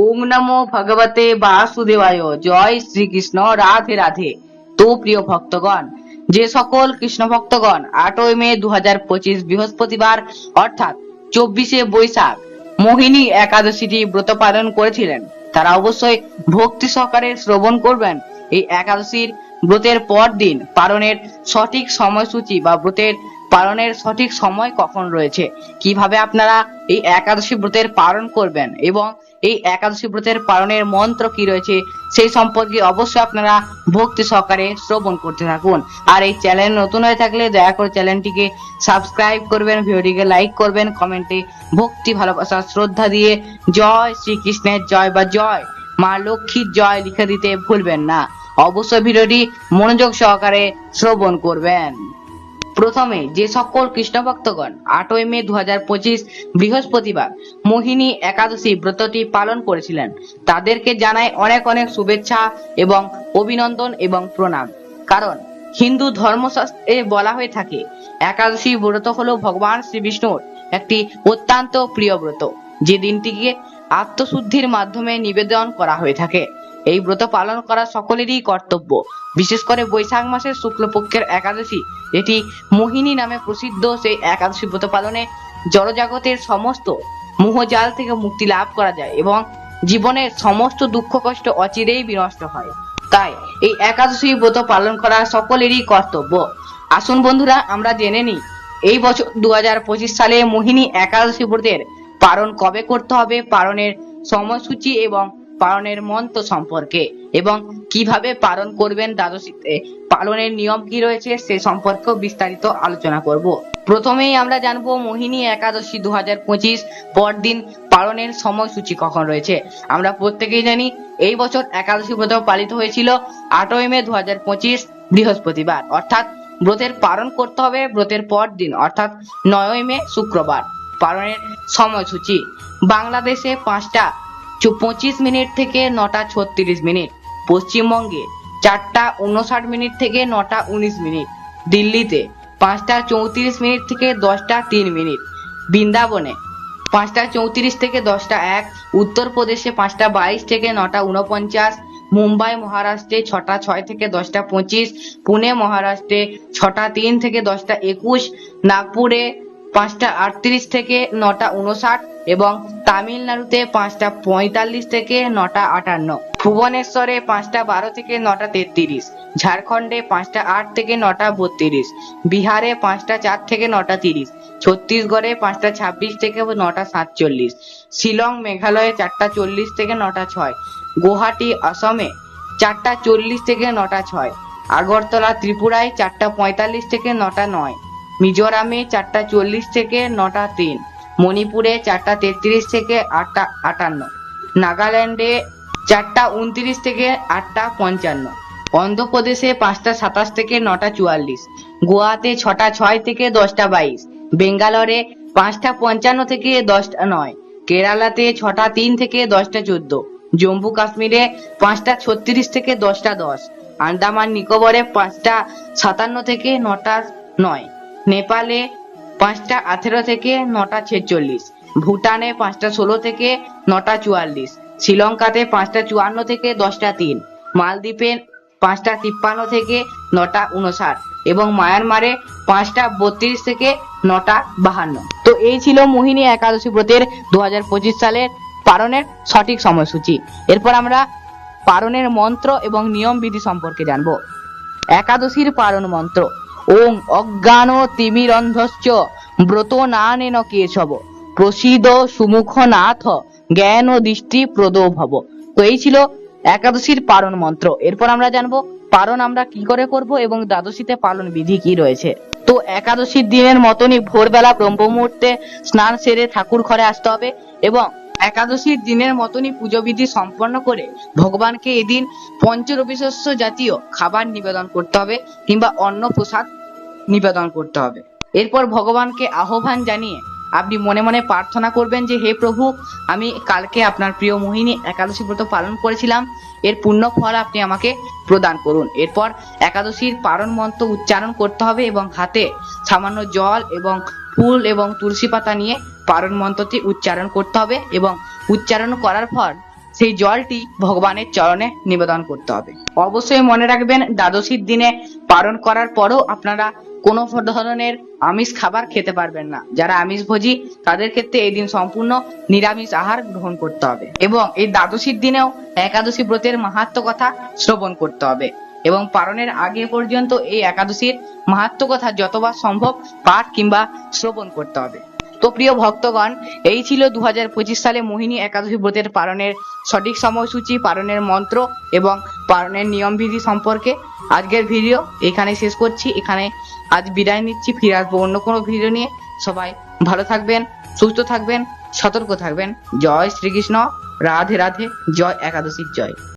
ওম নমো ভগবতে বাসুদেবায়। জয় শ্রীকৃষ্ণ, রাধে রাধে। তো প্রিয় ভক্তগণ, যে সকল কৃষ্ণ ভক্তগণ, আটই মে দু হাজার পঁচিশ বৃহস্পতিবার, অর্থাৎ চব্বিশে বৈশাখ, মোহিনী একাদশীটি ব্রত পালন করেছিলেন। তারা অবশ্যই ভক্তি সহকারে শ্রবণ করবেন। এই একাদশীর ব্রতের পর দিন পালনের সঠিক সময়সূচি বা ব্রতের পালনের সঠিক সময় কখন রয়েছে? কীভাবে আপনারা এই একাদশী ব্রতের পালন করবেন এবং এই একাদশী ব্রতের পালনের মন্ত্র কি রয়েছে, সেই সম্পর্কে অবশ্যই আপনারা ভক্তি সহকারে শ্রবণ করতে থাকুন। আর এই চ্যানেল নতুন হয়ে থাকলে দয়া করে চ্যানেলটিকে সাবস্ক্রাইব করবেন, ভিডিওটিকে লাইক করবেন, কমেন্টে ভক্তি, ভালোবাসা, শ্রদ্ধা দিয়ে জয় শ্রীকৃষ্ণের জয় বা জয় মা লক্ষ্মীর জয় লিখে দিতে ভুলবেন না। অবশ্যই ভিডিওটি মনোযোগ সহকারে শ্রবণ করবেন। প্রথমে যে সকল কৃষ্ণ ভক্তগণ আটই মে দু বৃহস্পতিবার মোহিনী একাদশী ব্রতটি পালন করেছিলেন, তাদেরকে জানাই অনেক অনেক শুভেচ্ছা এবং অভিনন্দন এবং প্রণাম। কারণ হিন্দু ধর্মশাস্ত্রে বলা হয়ে থাকে, একাদশী ব্রত হলো ভগবান শ্রী বিষ্ণুর একটি অত্যন্ত প্রিয় ব্রত। যে দিনটিকে আত্মশুদ্ধির মাধ্যমে নিবেদন করা হয়ে থাকে। এই ব্রত পালন করা সকলেরই কর্তব্য। বিশেষ করে বৈশাখ মাসের শুক্লপক্ষের একাদশী এটি মোহিনী নামে প্রসিদ্ধ, সেই একাদশী ব্রত পালনে জড়জাগতের সমস্ত মোহজাল থেকে মুক্তি লাভ করা যায় এবং জীবনের সমস্ত দুঃখ, কষ্ট অচিরেই বিনষ্ট হয়। তাই এই একাদশী ব্রত পালন করা সকলেরই কর্তব্য। আসুন বন্ধুরা, আমরা জেনে নিই, এই বছর দু হাজার পঁচিশ সালে মোহিনী একাদশী ব্রতের পালন কবে করতে হবে, পালনের সময়সূচি এবং পালনের মন্ত্র সম্পর্কে এবং কীভাবে পালন করবেন দ্বাদশীতে? পালনের নিয়ম কি রয়েছে সে সম্পর্কেও বিস্তারিত আলোচনা করব। প্রথমেই আমরা জানব মোহিনী একাদশী দু হাজার পঁচিশ পরদিন পালনের সময়সূচি কখন রয়েছে। আমরা প্রত্যেকেই জানি এই বছর একাদশী ব্রত পালিত হয়েছিল আটই মে দু হাজার পঁচিশ বৃহস্পতিবার। অর্থাৎ ব্রতের পালন করতে হবে ব্রতের পর দিন অর্থাৎ নয়ই মে শুক্রবার, পালনের সময়সূচি। বাংলাদেশে পাঁচটা পঁচিশ মিনিট থেকে নটা ছত্রিশ মিনিট। পশ্চিমবঙ্গে চারটা উনষাট মিনিট থেকে নটা উনিশ মিনিট। দিল্লিতে পাঁচটা চৌত্রিশ মিনিট থেকে দশটা তিন মিনিট। বৃন্দাবনে পাঁচটা চৌত্রিশ থেকে দশটা এক। উত্তরপ্রদেশে পাঁচটা বাইশ থেকে নটা উনপঞ্চাশ মুম্বাই, মহারাষ্ট্রে ছটা ছয় থেকে দশটা পঁচিশ। পুনে, মহারাষ্ট্রে ছটা তিন থেকে দশটা একুশ। নাগপুরে পাঁচটা আটত্রিশ থেকে নটা উনষাট এবং তামিলনাড়ুতে পাঁচটা পঁয়তাল্লিশ থেকে নটা আটান্ন। ভুবনেশ্বরে পাঁচটা বারো থেকে নটা তেত্রিশ। ঝাড়খণ্ডে পাঁচটা আট থেকে নটা বত্রিশ। বিহারে পাঁচটা চার থেকে নটা তিরিশ। ছত্তিশগড়ে পাঁচটা ছাব্বিশ থেকে নটা সাতচল্লিশ। শিলং, মেঘালয়ে চারটা চল্লিশ থেকে নটা ছয়। গুয়াহাটি, আসামে চারটা চল্লিশ থেকে নটা ছয়। আগরতলা, ত্রিপুরায় চারটা পঁয়তাল্লিশ থেকে নটা নয়। মিজোরামে চারটা চল্লিশ থেকে নটা তিন, মণিপুরে চারটা তেত্রিশ থেকে আটটা আটান্ন, নাগাল্যান্ডে চারটা উনত্রিশ থেকে আটটা পঞ্চান্ন, অন্ধ্রপ্রদেশে পাঁচটা সাতাশ থেকে নটা চুয়াল্লিশ, গোয়াতে ছটা ছয় থেকে দশটা বাইশ, বেঙ্গালোরে পাঁচটা পঞ্চান্ন থেকে দশটা নয়, কেরালাতে ছটা তিন থেকে দশটা চোদ্দ, জম্মু কাশ্মীরে পাঁচটা ছত্রিশ থেকে দশটা দশ, আন্দামান নিকোবরে পাঁচটা সাতান্ন থেকে নটা নয়। নেপালে পাঁচটা আঠেরো থেকে নটা ছেচল্লিশ, ভুটানে পাঁচটা ষোলো থেকে নটা চুয়াল্লিশ, শ্রীলঙ্কাতে পাঁচটা চুয়ান্ন থেকে দশটা তিন, মালদ্বীপে পাঁচটা তিপ্পান্ন থেকে নটা উনষাট এবং মায়ানমারে পাঁচটা বত্রিশ থেকে নটা বাহান্ন। তো এই ছিল মোহিনী একাদশী ব্রতের দু হাজার পঁচিশ সালের পারণের সঠিক সময়সূচি। এরপর আমরা পারণের মন্ত্র এবং নিয়ম বিধি সম্পর্কে জানব। একাদশীর পারণ মন্ত্র। ওং অজ্ঞান তিমিরন্ধশ্চ, ব্রত নানেন কেশব। প্রসিদ সুমুখ নাথ জ্ঞান ও দৃষ্টি প্রদ ভব তো এই ছিল একাদশীর পালন মন্ত্র। এরপর আমরা জানব পালন আমরা কি করে করব এবং দ্বাদশীতে পালন বিধি কি রয়েছে। তো একাদশীর দিনের মতনই ভোরবেলা ব্রহ্ম মুহূর্তে স্নান সেরে ঠাকুর ঘরে আসতে হবে এবং একাদশীর দিনের মতনই পুজো বিধি সম্পন্ন করে ভগবানকে এদিন পঞ্চরবিশস্য জাতীয় খাবার নিবেদন করতে হবে কিংবা অন্ন প্রসাদ নিবেদন করতে হবে। এরপর ভগবানকে আহ্বান জানিয়ে আপনি মনে মনে প্রার্থনা করবেন যে, হে প্রভু, আমি কালকে আপনার প্রিয় মোহিনী একাদশী ব্রত পালন করেছিলাম। এর পুণ্য ফল আপনি আমাকে প্রদান করুন। এরপর একাদশীর পারণ মন্ত্র উচ্চারণ করতে হবে এবং হাতে সামান্য জল এবং ফুল এবং তুলসী পাতা নিয়ে পারণ মন্ত্রটি উচ্চারণ করতে হবে এবং উচ্চারণ করার পর সেই জলটি ভগবানের চরণে নিবেদন করতে হবে। অবশ্যই মনে রাখবেন, দ্বাদশীর দিনে পালন করার পরও আপনারা কোনো ধরনের আমিষ খাবার খেতে পারবেন না। যারা আমিষ ভোজি তাদের ক্ষেত্রে এই দিন সম্পূর্ণ নিরামিষ আহার গ্রহণ করতে হবে এবং এই দ্বাদশীর দিনেও একাদশী ব্রতের মাহাত্ম কথা শ্রবণ করতে হবে এবং পালনের আগে পর্যন্ত এই একাদশীর মাহাত্ম কথা যতবার সম্ভব পাঠ কিংবা শ্রবণ করতে হবে। তো প্রিয় ভক্তগণ, এই ছিল দু হাজার পঁচিশ সালে মোহিনী একাদশী ব্রতের পালনের সঠিক সময়সূচি, পালনের মন্ত্র এবং পালনের নিয়মবিধি সম্পর্কে আজকের ভিডিও এখানে শেষ করছি। এখানে আজ বিদায় নিচ্ছি। ফিরে আসব অন্য কোনো ভিডিও নিয়ে। সবাই ভালো থাকবেন, সুস্থ থাকবেন, সতর্ক থাকবেন। জয় শ্রীকৃষ্ণ। রাধে রাধে। জয় একাদশীর জয়।